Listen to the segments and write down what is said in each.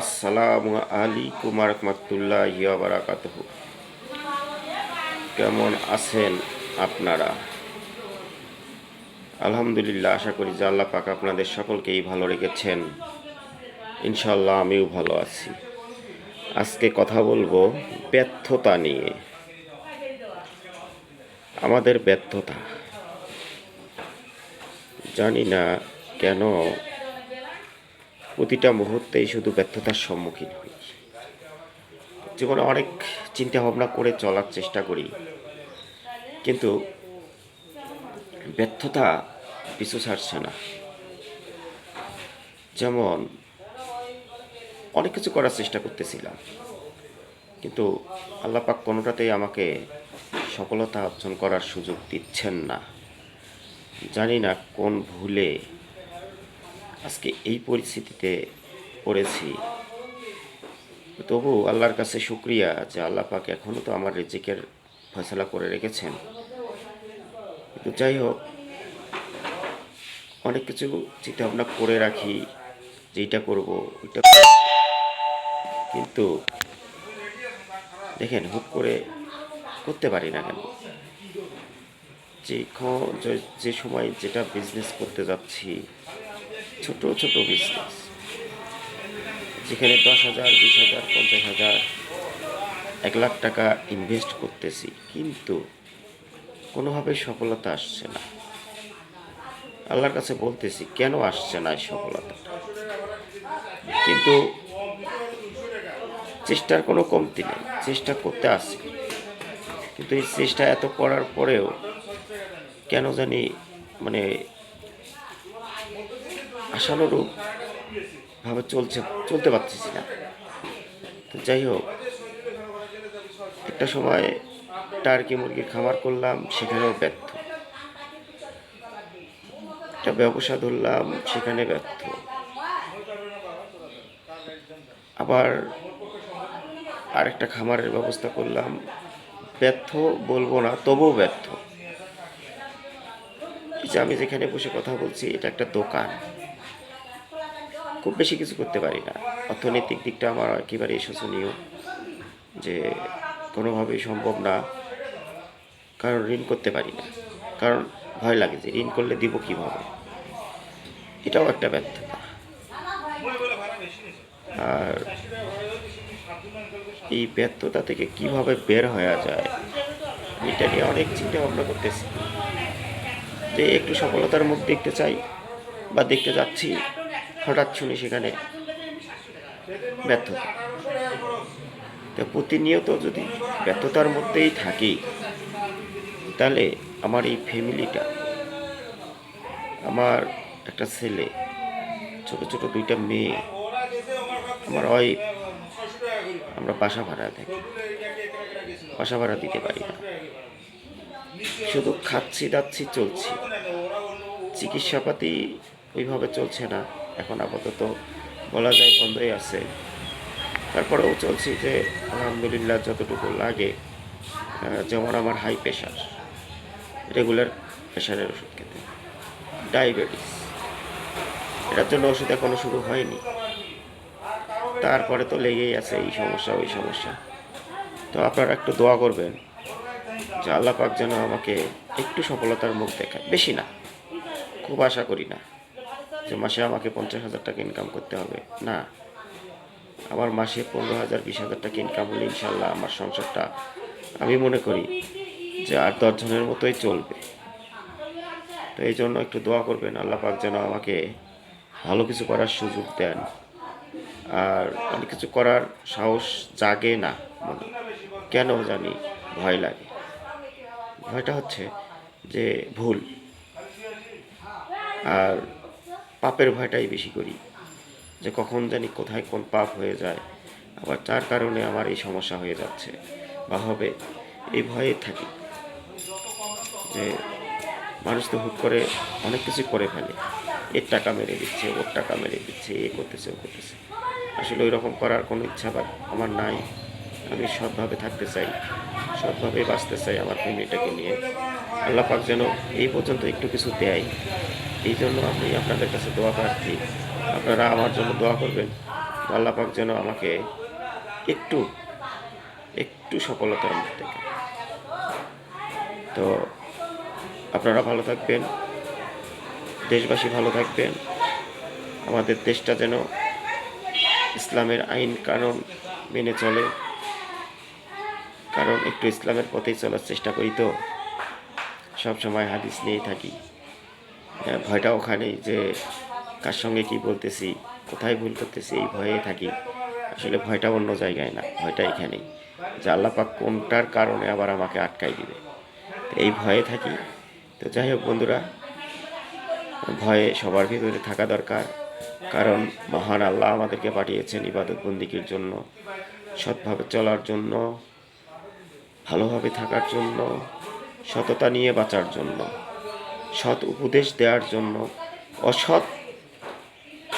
আসসালামু আলাইকুম রহমতুল্লাহ বারাকাতুহ। কেমন আছেন আপনারা? আলহামদুলিল্লাহ, আশা করি যে আল্লাহ পাক আপনাদের সকলকেই ভালো রেখেছেন। ইনশাল্লাহ আমিও ভালো আছি। আজকে কথা বলব ব্যর্থতা নিয়ে। আমাদের ব্যর্থতা। জানি না কেন প্রতিটা মুহূর্তেই শুধু ব্যর্থতার সম্মুখীন হই। জীবনে অনেক চিন্তা ভাবনা করে চলার চেষ্টা করি। কিন্তু ব্যর্থতা পিছু ছাড়ছে না। যেমন অনেক কিছু করার চেষ্টা করতেছিলাম। কিন্তু আল্লাপাক কোনোটাতেই আমাকে সফলতা অর্জন করার সুযোগ দিচ্ছেন না। জানি না কোন ভুলে আজকে এই পরিস্থিতিতে পড়েছি। তবু আল্লাহর কাছে শুক্রিয়া যে আল্লাহ পাক এখনও তো আমার রেজিকের ফয়সলা করে রেখেছেন। কিন্তু যাই হোক, অনেক কিছু চিন্তা ভাবনা করে রাখি যে এইটা করব ওইটা কিন্তু দেখেন, হুট করে করতে পারি না কেন? যে- যে সময় যেটা বিজনেস করতে যাচ্ছি ছোট ছোট বিজনেস যেখানে দশ হাজার, বিশ হাজার, পঞ্চাশ হাজার, এক লাখ টাকা ইনভেস্ট করতেছি, কিন্তু কোনোভাবে সফলতা আসছে না। আল্লাহর কাছে বলতেছি, কেন আসছে না সফলতা কিন্তু চেষ্টার কোনো কমতি নেই, চেষ্টা করতে আসি কিন্তু এই চেষ্টা এত করার পরেও কেন জানি মানে আশানুরূপ ভাবে চলছে, চলতে পারতেছি না। তো যাই হোক, একটা সময় টার্কি মুরগির খামার করলাম, সেখানেও ব্যর্থ। একটা ব্যবসা ধরলাম, সেখানে ব্যর্থ। আবার আরেকটা খামারের ব্যবস্থা করলাম, ব্যর্থ বলব না, তবুও ব্যর্থ। যে আমি যেখানে বসে কথা বলছি, এটা একটা দোকান। খুব বেশি কিছু করতে পারি না। অর্থনৈতিক দিকটা আমার একেবারেই শোচনীয় যে কোনোভাবেই সম্ভব না, কারণ ঋণ করতে পারি না। কারণ ভয় লাগে যে ঋণ করলে দিব কীভাবে? এটাও একটা ব্যর্থতা। আর এই ব্যর্থতা থেকে কীভাবে বের হওয়া যায়, এটা নিয়ে অনেক চিন্তা ভাবনা করতেছি। যে একটু সফলতার মুখ দেখতে চাই বা দেখতে যাচ্ছি হঠাৎ শুনি সেখানে ব্যর্থতা তো প্রতিনিয়ত যদি ব্যর্থতার মধ্যেই থাকি, তাহলে আমার এই ফ্যামিলিটা, আমার একটা ছেলে, ছোট ছোট দুইটা মেয়ে, আমার ওয়াইফ, আমরা বাসা ভাড়া থাকি। বাসা ভাড়া দিতে পারি না। শুধু খাচ্ছি দাচ্ছি চলছি। চিকিৎসাপাতি ওইভাবে চলছে না। এখন আপাতত বলা যায় বন্ধই আছে। তারপরেও চলছি যে, আলহামদুলিল্লাহ যতটুকু লাগে যেমন আমার হাই প্রেশার রেগুলার প্রেশারের ওষুধ খেতে। ডায়াবেটিস এটার জন্য ওষুধ এখনও শুরু হয়নি। তারপরে তো লেগেই আছে, এই সমস্যা, ওই সমস্যা। তো আপনারা একটু দোয়া করবেন যে আল্লাহ পাক যেন আমাকে একটু সফলতার মুখ দেখায়। বেশি না, খুব আশা করি না। যে মাসে আমাকে পঞ্চাশ হাজার টাকা ইনকাম করতে হবে। না। আমার মাসে পনেরো হাজার, বিশ হাজার টাকা ইনকাম হলে ইনশাল্লাহ আমার সংসারটা আমি মনে করি যে আর দশজনের মতোই চলবে। তো এই জন্য একটু দোয়া করবেন, আল্লাহ পাক যেন আমাকে ভালো কিছু করার সুযোগ দেন। আর অনেক কিছু করার সাহস জাগে না মনে। কেন জানি ভয় লাগে। ভয়টা হচ্ছে যে ভুল। আর পাপের ভয়টাই বেশি করি। যে কখন জানি কোথায় কোন পাপ হয়ে যায়। আবার তার কারণে আমার এই সমস্যা হয়ে যাচ্ছে। বা হবে, এই ভয়ে থাকি। যে মানুষ তো হুট করে অনেক কিছু করে ফেলে। এর টাকা মেরে দিচ্ছে, ওর টাকা মেরে দিচ্ছে, এ করতেছে, ও করতেছে। আসলে ওই রকম করার কোনো ইচ্ছা আমার নাই। আমি সৎভাবে থাকতে চাই, সৎভাবে বাঁচতে চাই আমার ফ্যামিলিটাকে নিয়ে। আল্লাহ পাক যেন এই পর্যন্ত একটু কিছু দেয়। এই জন্য আমি আপনাদের কাছে দোয়া প্রার্থী। আপনারা আমার জন্য দোয়া করবেন। আল্লাহ পাক যেন আমাকে একটু একটু সফলতার মুখ থেকে তো আপনারা ভালো থাকবেন। দেশবাসী ভালো থাকবেন। আমাদের দেশটা যেন ইসলামের আইন কানুন মেনে চলে। কারণ একটু ইসলামের পথেই চলার চেষ্টা করি তো। সব সময় হাদিস নিয়েই থাকি। ভয়টা ওখানেই যে কার সঙ্গে কি বলতেছি, কোথায় ভুল করতেছি, এই ভয়ে থাকি। আসলে ভয়টা অন্য জায়গায় না, ভয়টা এখানেই যে আল্লাপাক কোনটার কারণে আবার আমাকে আটকাই দিবে। এই ভয়ে থাকি। তো যাই হোক বন্ধুরা, ভয়ে সবার ভিতরে থাকা দরকার। কারণ মহান আল্লাহ আমাদেরকে পাঠিয়েছেন ইবাদত বন্দিকির জন্য, সৎভাবে চলার জন্য, ভালোভাবে থাকার জন্য, সততা নিয়ে বাঁচার জন্য। সৎ উপদেশ দেওয়ার জন্য, অসৎ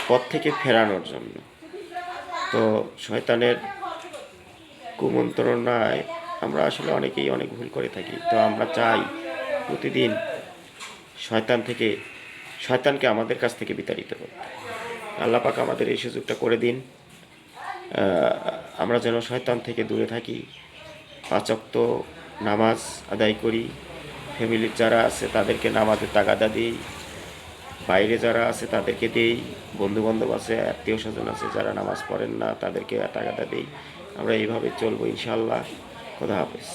পথ থেকে ফেরানোর জন্য। তো শয়তানের কুমন্ত্রণায় আমরা আসলে অনেকেই অনেক ভুল করে থাকি। তো আমরা চাই প্রতিদিন শয়তান থেকে, শয়তানকে আমাদের কাছ থেকে বিতাড়িত করতে। আল্লাহ পাক আমাদের এই সুযোগটা করে দিন। আমরা যেন শয়তান থেকে দূরে থাকি। পাচক্ত নামাজ আদায় করি। ফ্যামিলির যারা আছে তাদেরকে নামাজের তাগাদা দিই। বাইরে যারা আছে তাদেরকে দিই। বন্ধুবান্ধব আছে, আত্মীয় স্বজন আছে যারা নামাজ পড়েন না, তাদেরকে তাগাদা দিই। আমরা এইভাবে চলবো ইনশাল্লাহ খোদা হাফেজ।